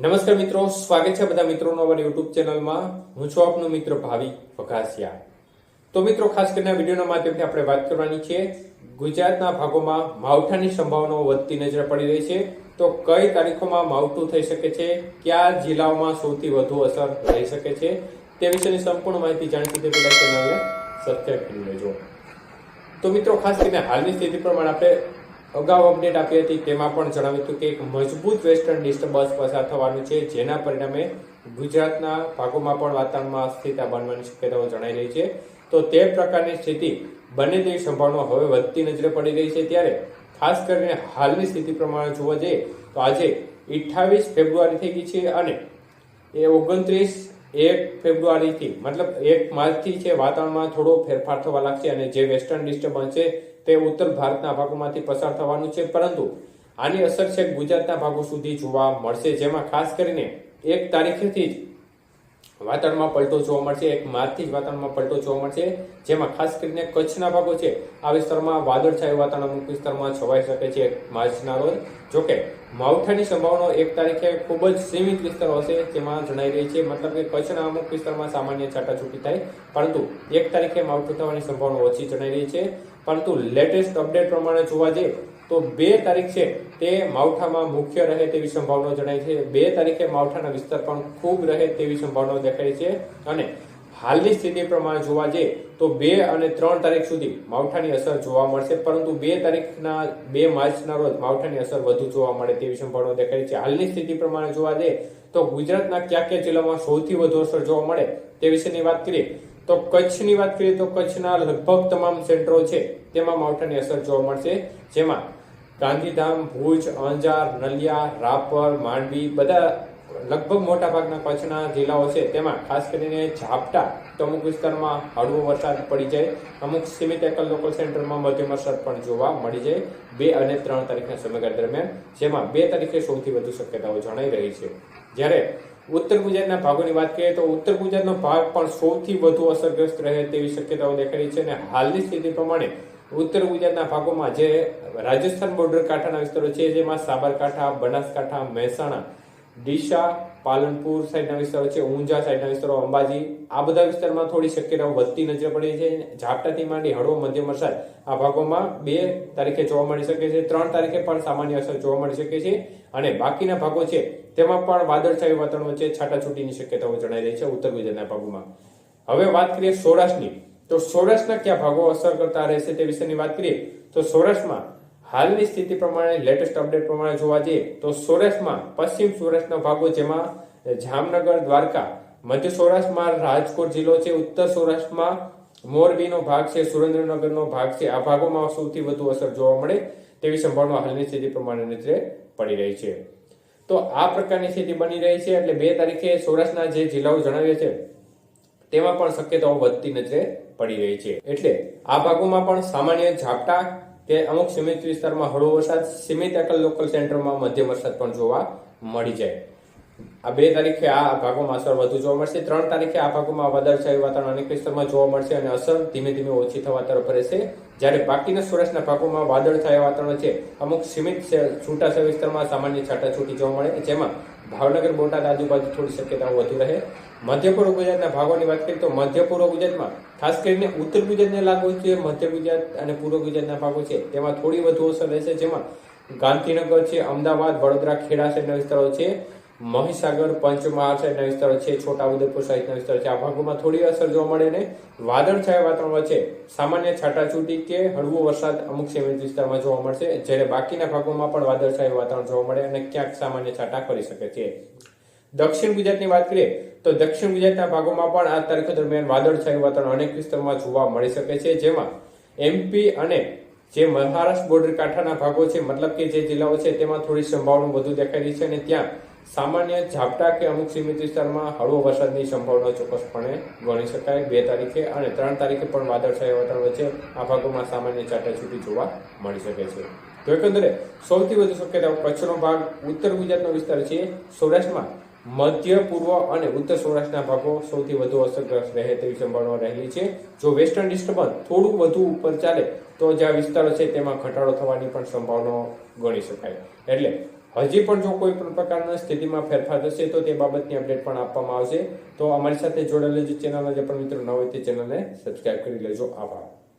નમસ્કાર મિત્રો, સ્વાગત છે બધા મિત્રોનો અમારી યુટ્યુબ ચેનલમાં. હું છું આપનો મિત્ર ભાવિક વઘાસિયા. તો મિત્રો, ખાસ કરીને વિડીયોના માધ્યમથી આપણે વાત કરવાની છે. ગુજરાતના ભાગોમાં માવઠાની સંભાવનાઓ વધતી નજરે પડી રહી છે. તો કઈ તારીખોમાં માવઠું થઈ શકે છે? કયા જિલ્લાઓમાં સૌથી વધુ અસર રહી શકે છે? તે વિશેની સંપૂર્ણ માહિતી જાણતી તે પહેલા ચેનલને સબસ્ક્રાઇબ કરી લેજો. તો મિત્રો, ખાસ કરીને હાલની સ્થિતિ પ્રમાણે આપણે અગાઉ અપડેટ આપી હતી, તેમાં પણ જણાવ્યું હતું કે એક મજબૂત વેસ્ટર્ન ડિસ્ટર્બન્સ પસાર થવાનું છે, જેના પરિણામે ગુજરાતના ભાગોમાં પણ વાતાવરણમાં અસ્થિરતા બનવાની શક્યતાઓ જણાઈ રહી છે. તો તે પ્રકારની સ્થિતિ બને તેવી સંભાવના હવે વધતી નજરે પડી રહી છે. ત્યારે ખાસ કરીને હાલની સ્થિતિ પ્રમાણે જોવા જઈએ તો આજે અઠ્ઠાવીસ ફેબ્રુઆરી થઈ ગઈ છે અને એ ઓગણત્રીસ એક ફેબ્રુઆરીથી, મતલબ એક માર્ચથી છે, વાતાવરણમાં થોડો ફેરફાર થવા લાગશે અને જે વેસ્ટર્ન ડિસ્ટર્બન્સ છે, તે ઉત્તર ભારતના ભાગોમાંથી પસાર થવાનું છે. પરંતુ આની અસર છે, ગુજરાતના ભાગો સુધી જોવા મળશે. જેમાં ખાસ કરીને એક તારીખેથી જ વાતાવરણમાં પલટો જોવા મળશે, એક માર્ચથી જ વાતાવરણમાં પલટો જોવા મળશે, જેમાં ખાસ કરીને કચ્છના ભાગો છે, આ વિસ્તારમાં વાદળછાયું વાતાવરણ અમુક વિસ્તારમાં છવાઈ શકે છે માર્ચના રોજ. જોકે, માવઠાની સંભાવના એક તારીખે ખૂબ જ સીમિત વિસ્તારો હશે, જેમાં જણાઈ રહી છે, મતલબ કે કચ્છના અમુક વિસ્તારમાં સામાન્ય છાટાછૂટી થાય, પરંતુ એક તારીખે માવઠું થવાની સંભાવના ઓછી જણાઈ રહી છે. પરંતુ લેટેસ્ટ અપડેટ પ્રમાણે જોવા જઈએ તો બે તારીખ છે તે માવઠામાં મુખ્ય રહે તેવી સંભાવના જણાય છે. બે તારીખે માવઠાના વિસ્તાર પણ ખૂબ રહે તેવી સંભાવના દેખાય છે અને હાલની સ્થિતિ પ્રમાણે જોવા જઈએ તો બે અને ત્રણ તારીખ સુધી માવઠાની અસર જોવા મળશે, પરંતુ બે તારીખના બે માર્ચના રોજ માવઠાની અસર વધુ જોવા મળે તેવી સંભાવના દેખાય છે. હાલની સ્થિતિ પ્રમાણે જોવા જઈએ તો ગુજરાતના ક્યાં ક્યાં જિલ્લામાં સૌથી વધુ અસર જોવા મળે તે વિશેની વાત કરીએ તો કચ્છની વાત કરીએ તો કચ્છના લગભગ તમામ સેન્ટરો છે તેમાં માવઠાની અસર જોવા મળશે, જેમાં ગાંધીધામ, ભુજ, અંજાર, નલિયા, રાપર, માંડવી બધા લગભગ મોટા ભાગના કચ્છના જિલ્લાઓ છે. તેમાં ખાસ કરીને ઝાપટા તો અમુક વિસ્તારમાં હળવો વરસાદ પડી જાય. અમુક સીમિત એકલ લોકલ સેન્ટરમાં મધ્યમ વરસાદ પણ જોવા મળી જાય બે અને ત્રણ તારીખના સમયગાળા દરમિયાન, જેમાં બે તારીખે સૌથી વધુ શક્યતાઓ જણાઈ રહી છે. જ્યારે ઉત્તર ગુજરાતના ભાગોની વાત કરીએ તો ઉત્તર ગુજરાતનો ભાગ પણ સૌથી વધુ અસરગ્રસ્ત રહે તેવી શક્યતાઓ દેખાઈ છે અને હાલની સ્થિતિ પ્રમાણે ઉત્તર ગુજરાતના ભાગોમાં જે રાજસ્થાન બોર્ડર કાંઠાના વિસ્તારો છે, જેમાં સાબરકાંઠા, બનાસકાંઠા, મહેસાણા, ડીસા, પાલનપુર સાઈડના વિસ્તારો છે, ઊંઝા સાઈડના વિસ્તારો, અંબાજી, આ બધા વિસ્તારમાં થોડી શક્યતાઓ વધતી નજર પડી છે. ઝાપટાથી માંડી હળવો મધ્યમ વરસાદ આ ભાગોમાં બે તારીખે જોવા મળી શકે છે, ત્રણ તારીખે પણ સામાન્ય અસર જોવા મળી શકે છે. અને બાકીના ભાગો છે, તેમાં પણ વાદળછાયું વાતાવરણ વચ્ચે છાટાછૂટીની શક્યતાઓ જણાઈ રહી છે ઉત્તર ગુજરાતના ભાગોમાં. હવે વાત કરીએ સૌરાષ્ટ્રની. તો સૌરાષ્ટ્રના કયા ભાગો અસર કરતા રહેશે તે વિશેની વાત કરીએ, તો સૌરાષ્ટ્રમાં હાલની સ્થિતિ પ્રમાણે લેટેસ્ટ અપડેટ પ્રમાણે જોવા જઈએ, તો સૌરાષ્ટ્રમાં પશ્ચિમ સૌરાષ્ટ્રના ભાગો જેમાં જામનગર, દ્વારકા, મધ્ય સૌરાષ્ટ્રમાં રાજકોટ જિલ્લો છે, ઉત્તર સૌરાષ્ટ્રમાં મોરબીનો ભાગ છે, સુરેન્દ્રનગરનો ભાગ છે, આ ભાગોમાં સૌથી વધુ અસર જોવા મળે તેવી સંભાવના હાલની સ્થિતિ પ્રમાણે નજરે પડી રહી છે. તો આ પ્રકારની સ્થિતિ બની રહી છે એટલે બે તારીખે સૌરાષ્ટ્રના જે જિલ્લાઓ જણાવ્યા છે તેમાં પણ શક્યતાઓ વધતી નજરે પડી રહી છે. એટલે આ ભાગોમાં પણ સામાન્ય ઝાપટા કે અમુક સીમિત વિસ્તારમાં હળવો વરસાદ, સીમિત એકલ લોકલ સેન્ટરમાં મધ્યમ વરસાદ પણ જોવા મળી જાય. આ બે તારીખે આ ભાગોમાં અસર વધુ જોવા મળશે. ત્રણ તારીખે આ ભાગોમાં વાદળછાયું વાતાવરણ અનેક વિસ્તારમાં જોવા મળશે અને અસર ધીમે ધીમે ઓછી થવા તરફ રહેશે. જ્યારે બાકીના સૌરાષ્ટ્રના ભાગોમાં વાદળછાયા વાતાવરણ છે. અમુક સીમિત છૂટાછવાયા વિસ્તારમાં સામાન્ય છાટાછૂટી જોવા મળે. જેમાં ભાવનગર, બોટાદ આજુબાજુ થોડી શક્યતાઓ વધુ રહે. મધ્ય પૂર્વ ગુજરાતના ભાગોની વાત કરીએ તો મધ્ય પૂર્વ ગુજરાતમાં, ખાસ કરીને ઉત્તર ગુજરાતને લાગુ છે મધ્ય ગુજરાત અને પૂર્વ ગુજરાતના ભાગો છે. તેમાં થોડી વધુ અસર રહેશે, જેમાં ગાંધીનગર છે, અમદાવાદ, વડોદરા, ખેડા સાઈડના વિસ્તારો છે, મહીસાગર, પંચમહાલ સાઈડના વિસ્તારો છે, છોટાઉદેપુર સહિતના વિસ્તારો છે. આ ભાગોમાં થોડી અસર જોવા મળે ને વાદળછાયા વાતાવરણ વચ્ચે સામાન્ય છાટાછૂટી કે હળવો વરસાદ અમુક સીમિત વિસ્તારમાં જોવા મળશે, જ્યારે બાકીના ભાગોમાં પણ વાદળછાયું વાતાવરણ જોવા મળે અને ક્યાંક સામાન્ય છાટા કરી શકે છે. દક્ષિણ ગુજરાતની વાત કરીએ, તો દક્ષિણ ગુજરાતના ભાગોમાં પણ આ તારીખો દરમિયાન વાદળછાયું વાતાવરણ અનેક વિસ્તારમાં જોવા મળી શકે છે. જેમાં એમપી અને જે મહારાષ્ટ્ર બોર્ડર કાંઠાના ભાગો છે, મતલબ કે જે જિલ્લાઓ છે, તેમાં થોડી સંભાવના વધુ દેખાઈ રહી છે અને ત્યાં સામાન્ય ઝાપટા કે અમુક સીમિત વિસ્તારમાં હળવો વરસાદની સંભાવના ચોક્કસપણે ગણી શકાય. બે તારીખે અને ત્રણ તારીખે પણ વાદળછાયા વાતાવરણ વચ્ચે આ ભાગોમાં સામાન્ય છૂટી જોવા મળી શકે છે. તો એકંદરે સૌથી વધુ શક્યતા કચ્છનો ભાગ, ઉત્તર ગુજરાતનો વિસ્તાર છે. સૌરાષ્ટ્રમાં મધ્ય, પૂર્વ અને ઉત્તર સૌરાષ્ટ્રના ભાગો સૌથી વધુ અસરગ્રસ્ત રહે તેવી સંભાવના રહેલી છે. જો વેસ્ટર્ન ડિસ્ટર્બન્સ થોડું વધુ ઉપર ચાલે, તો જ્યાં વિસ્તારો છે તેમાં ઘટાડો થવાની પણ સંભાવના ગણી શકાય. એટલે હજી પણ જો કોઈ પણ પ્રકારના સ્થિતિમાં ફેરફાર થશે, તો તે બાબતની અપડેટ પણ આપવામાં આવશે. તો અમારી સાથે જોડાયેલી જે ચેનલ જે પણ મિત્રો ન હોય તે ચેનલને સબસ્ક્રાઈબ કરી લેજો. આભાર.